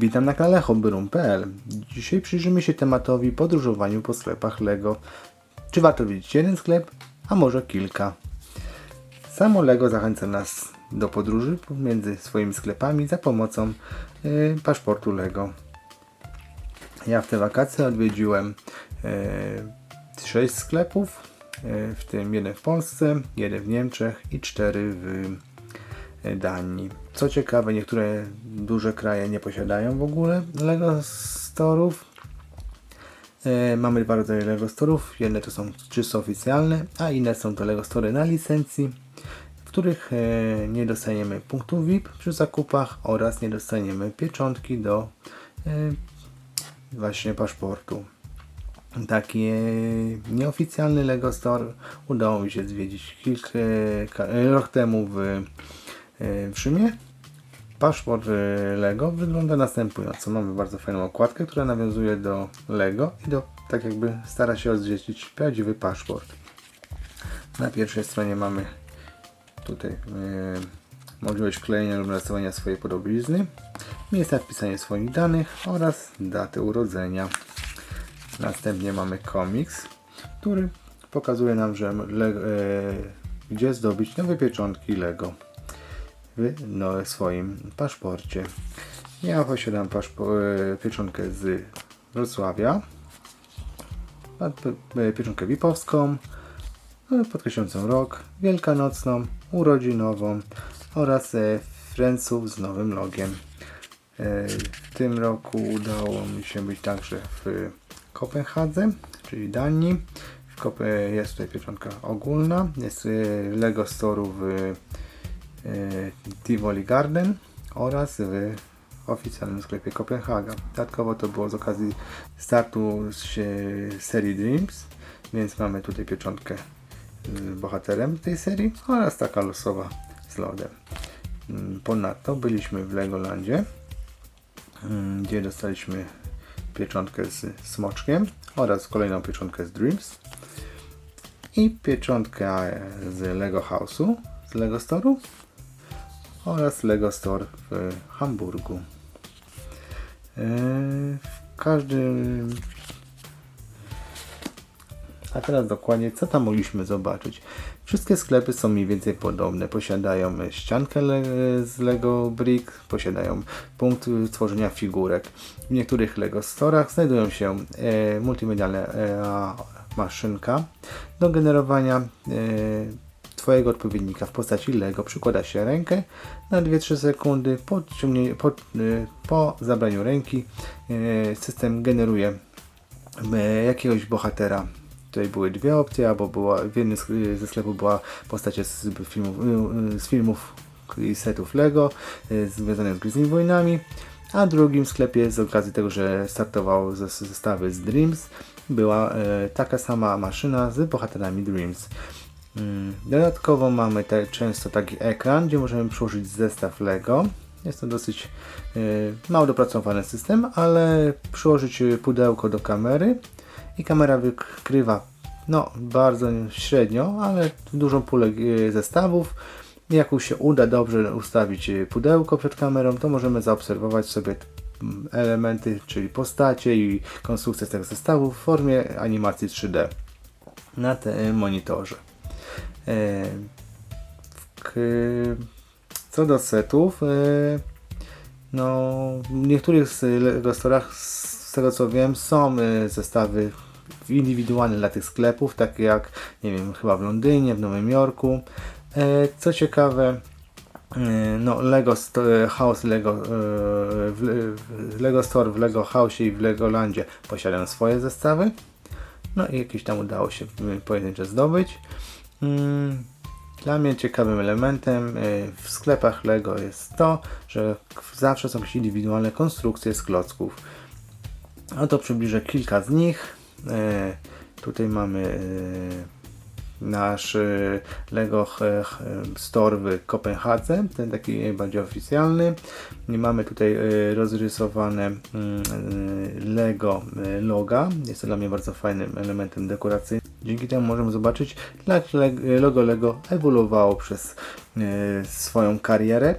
Witam na kanale hobbyroom.pl. Dzisiaj przyjrzymy się tematowi podróżowaniu po sklepach LEGO. Czy warto wiedzieć jeden sklep, a może kilka? Samo LEGO zachęca nas do podróży pomiędzy swoimi sklepami za pomocą y, paszportu LEGO. Ja w te wakacje odwiedziłem y, 6 sklepów, y, w tym jeden w Polsce, jeden w Niemczech i cztery w Danii. Co ciekawe, niektóre duże kraje nie posiadają w ogóle Lego Storów. E, mamy dwa rodzaje Lego Storów. Jedne to są czysto oficjalne, a inne są to Lego Story na licencji, w których e, nie dostaniemy punktów VIP przy zakupach oraz nie dostaniemy pieczątki do e, właśnie paszportu. Taki nieoficjalny Lego Store udało mi się zwiedzić kilka, ka- rok temu w, w Rzymie. Paszport e, Lego wygląda następująco. Mamy bardzo fajną okładkę, która nawiązuje do Lego i do, tak jakby stara się odzwierciedlić prawdziwy paszport. Na pierwszej stronie mamy tutaj e, możliwość klejenia lub narysowania swojej podobizny, miejsca wpisania swoich danych oraz daty urodzenia. Następnie mamy komiks, który pokazuje nam, że Lego, e, gdzie zdobyć nowe pieczątki Lego w no, swoim paszporcie. Ja posiadam paszpo, e, pieczątkę z Wrocławia, e, pieczątkę VIP-owską, e, podkreślającą rok, wielkanocną, urodzinową oraz Friendsów z nowym logiem. W tym roku udało mi się być także w Kopenhadze, czyli Danii. Jest tutaj pieczątka ogólna. Jest Lego Store'u w Tivoli Garden oraz w oficjalnym sklepie Kopenhaga. Dodatkowo to było z okazji startu z się- serii Dreams, więc mamy tutaj pieczątkę z bohaterem tej serii oraz taka losowa z lodem. Mm, Ponadto byliśmy w Legolandzie, mm, gdzie dostaliśmy pieczątkę z smoczkiem oraz kolejną pieczątkę z Dreams i pieczątkę z Lego House'u, z Lego Store'u oraz Lego Store w Hamburgu. Eee, W każdym. A teraz dokładnie, co tam mogliśmy zobaczyć? Wszystkie sklepy są mniej więcej podobne. Posiadają ściankę le z Lego Brick, posiadają punkt tworzenia figurek. W niektórych Lego Storach znajdują się e, multimedialne e, maszynka do generowania e, Twojego odpowiednika w postaci Lego. Przykłada się rękę na 2-3 sekundy. Po, po, y, po zabraniu ręki y, system generuje y, jakiegoś bohatera. Tutaj były dwie opcje, albo była, w jednym ze sklepów była postać z filmów, z filmów i setów Lego związanych z Gwiezdnymi Wojnami, a w drugim sklepie z okazji tego, że startował ze ze zestawy z Dreams, była taka sama maszyna z bohaterami Dreams. Mm, Dodatkowo mamy te, często taki ekran, gdzie możemy przyłożyć zestaw Lego. Jest to dosyć y, mało dopracowany system, ale przyłożyć y, pudełko do kamery i kamera wykrywa no bardzo średnio, ale dużą pulę y, zestawów. Jak się uda dobrze ustawić y, pudełko przed kamerą, to możemy zaobserwować sobie mm, elementy, czyli postacie i konstrukcję z tego zestawu w formie animacji 3D na tym monitorze. E, Co do setów, e, no w niektórych Storach, z tego co wiem, są e, zestawy indywidualne dla tych sklepów, takie jak, nie wiem, chyba w Londynie, w Nowym Jorku. Co ciekawe, no Lego House, Lego, Lego Store w Lego House i w Legolandzie posiadają swoje zestawy. No i jakieś tam udało się pojedyncze zdobyć. Mm, Dla mnie ciekawym elementem y, w sklepach Lego jest to, że zawsze są jakieś indywidualne konstrukcje z klocków. Oto przybliżę kilka z nich. Y, Tutaj mamy y, nasz Lego Store w Kopenhadze, ten taki najbardziej oficjalny. Mamy tutaj rozrysowane mm, Lego loga. Jest to dla mnie bardzo fajnym elementem dekoracyjnym. Dzięki temu możemy zobaczyć, jak logo Lego ewoluowało przez e, swoją karierę.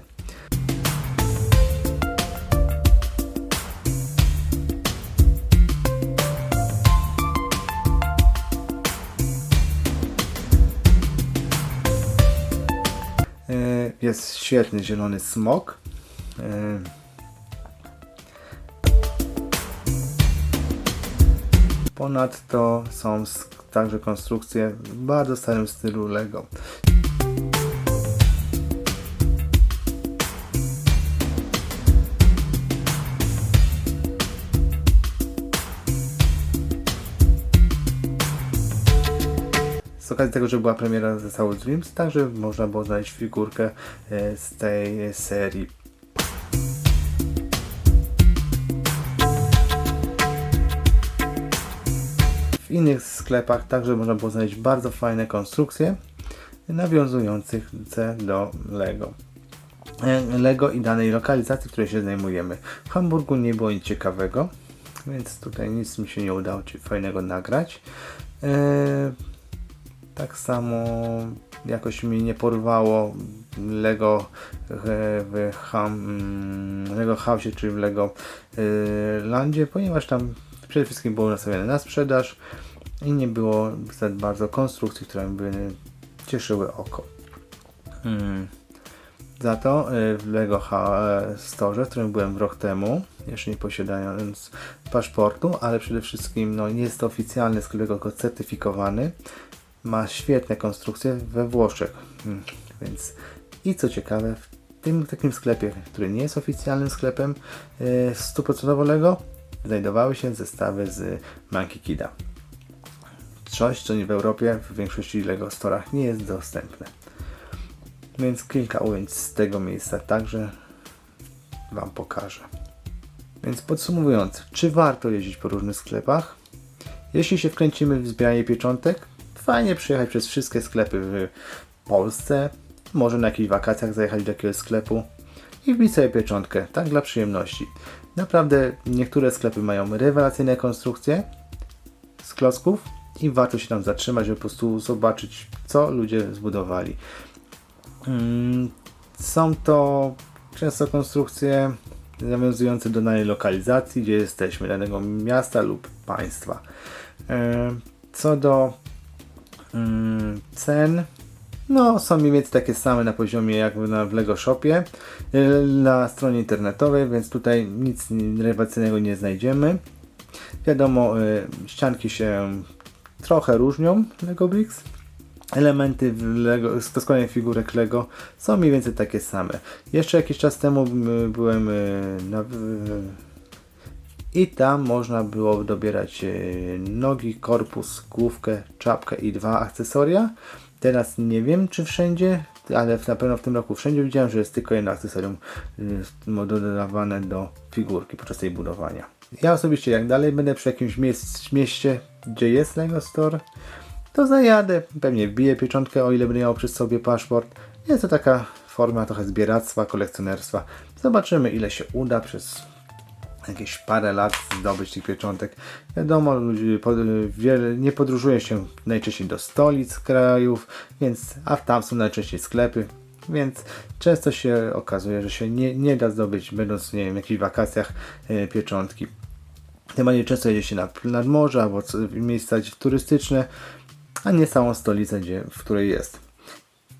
E, jest świetny zielony smok. E, Ponadto są także konstrukcje w bardzo starym stylu Lego. Z okazji tego, że była premiera The Soul Dreams, także można było znaleźć figurkę e, z tej serii. W innych sklepach także można było znaleźć bardzo fajne konstrukcje nawiązujące do Lego. E, Lego i danej lokalizacji, w której się znajdujemy. W Hamburgu nie było nic ciekawego, więc tutaj nic mi się nie udało fajnego nagrać. E, tak samo jakoś mi nie porwało Lego w Ham, mm, Lego House czy w Lego y, Landzie, ponieważ tam przede wszystkim było nastawione na sprzedaż i nie było zbyt bardzo konstrukcji, które by cieszyły oko. Mm. Za to y, w Lego Ha- Store, w którym byłem rok temu, jeszcze nie posiadając paszportu, ale przede wszystkim no, nie jest to oficjalny sklep, tylko certyfikowany. Ma świetne konstrukcje we Włoszech. Mm, Więc i co ciekawe, w tym takim sklepie, który nie jest oficjalnym sklepem y, 100% Lego, znajdowały się zestawy z Monkey Kida. Coś, co nie w Europie w większości Lego storach nie jest dostępne. Więc kilka ujęć z tego miejsca także Wam pokażę. Więc podsumowując, czy warto jeździć po różnych sklepach? Jeśli się wkręcimy w zbieranie pieczątek, fajnie przyjechać przez wszystkie sklepy w Polsce, może na jakichś wakacjach zajechać do jakiegoś sklepu i wbić sobie pieczątkę, tak dla przyjemności. Naprawdę niektóre sklepy mają rewelacyjne konstrukcje z klocków i warto się tam zatrzymać, żeby po prostu zobaczyć, co ludzie zbudowali. Mm, Są to często konstrukcje nawiązujące do danej lokalizacji, gdzie jesteśmy, danego miasta lub państwa. E, Co do mm, cen, no są mniej więcej takie same na poziomie jak na, w Lego Shopie e, na stronie internetowej, więc tutaj nic rewelacyjnego nie znajdziemy. Wiadomo, e, ścianki się trochę różnią Lego Bricks. Elementy w Lego, z składania figurek Lego są mniej więcej takie same. Jeszcze jakiś czas temu byłem e, na, i tam można było dobierać e, nogi, korpus, główkę, czapkę i dwa akcesoria. Teraz nie wiem czy wszędzie, ale na pewno w tym roku wszędzie widziałem, że jest tylko jedno akcesorium dodawane do figurki podczas jej budowania. Ja osobiście jak dalej będę przy jakimś mieście, gdzie jest Lego Store, to zajadę, pewnie wbiję pieczątkę, o ile będę miał przy sobie paszport. Jest to taka forma trochę zbieractwa, kolekcjonerstwa. Zobaczymy ile się uda przez jakieś parę lat zdobyć tych pieczątek. Wiadomo, wiele, nie podróżuje się najczęściej do stolic krajów, więc, a tam są najczęściej sklepy, więc często się okazuje, że się nie, nie da zdobyć, będąc nie wiem, w jakichś wakacjach e, pieczątki. Tym bardziej często jedzie się na, nad morze albo w miejsca turystyczne, a nie samą stolicę, gdzie, w której jest.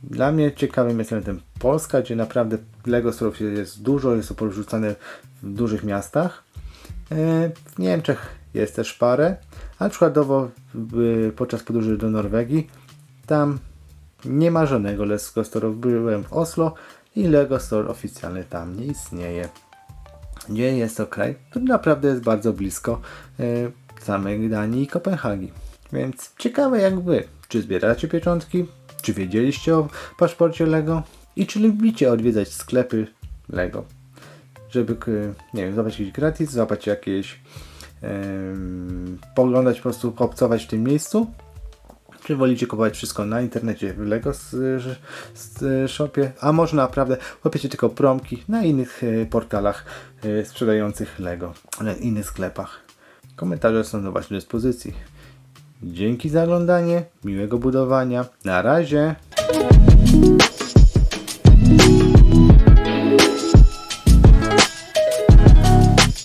Dla mnie ciekawym jest elementem Polska, gdzie naprawdę Lego Storów jest dużo, jest to porzucane w dużych miastach. E, W Niemczech jest też parę, ale przykładowo podczas podróży do Norwegii tam nie ma żadnego Lego Store'u. Byłem w Oslo i Lego Store oficjalny tam nie istnieje. Gdzie jest to kraj, który naprawdę jest bardzo blisko e, samej Gdański i Kopenhagi. Więc ciekawe jak wy, czy zbieracie pieczątki, czy wiedzieliście o paszporcie Lego i czy lubicie odwiedzać sklepy Lego, żeby, k- nie wiem, jakieś gratis, złapać jakieś, em, poglądać po prostu, obcować w tym miejscu, czy wolicie kupować wszystko na internecie w Lego z, z shopie, a może naprawdę łapiecie tylko promki na innych e, portalach e, sprzedających Lego, na innych sklepach. Komentarze są do Waszej dyspozycji. Dzięki za oglądanie, miłego budowania. Na razie!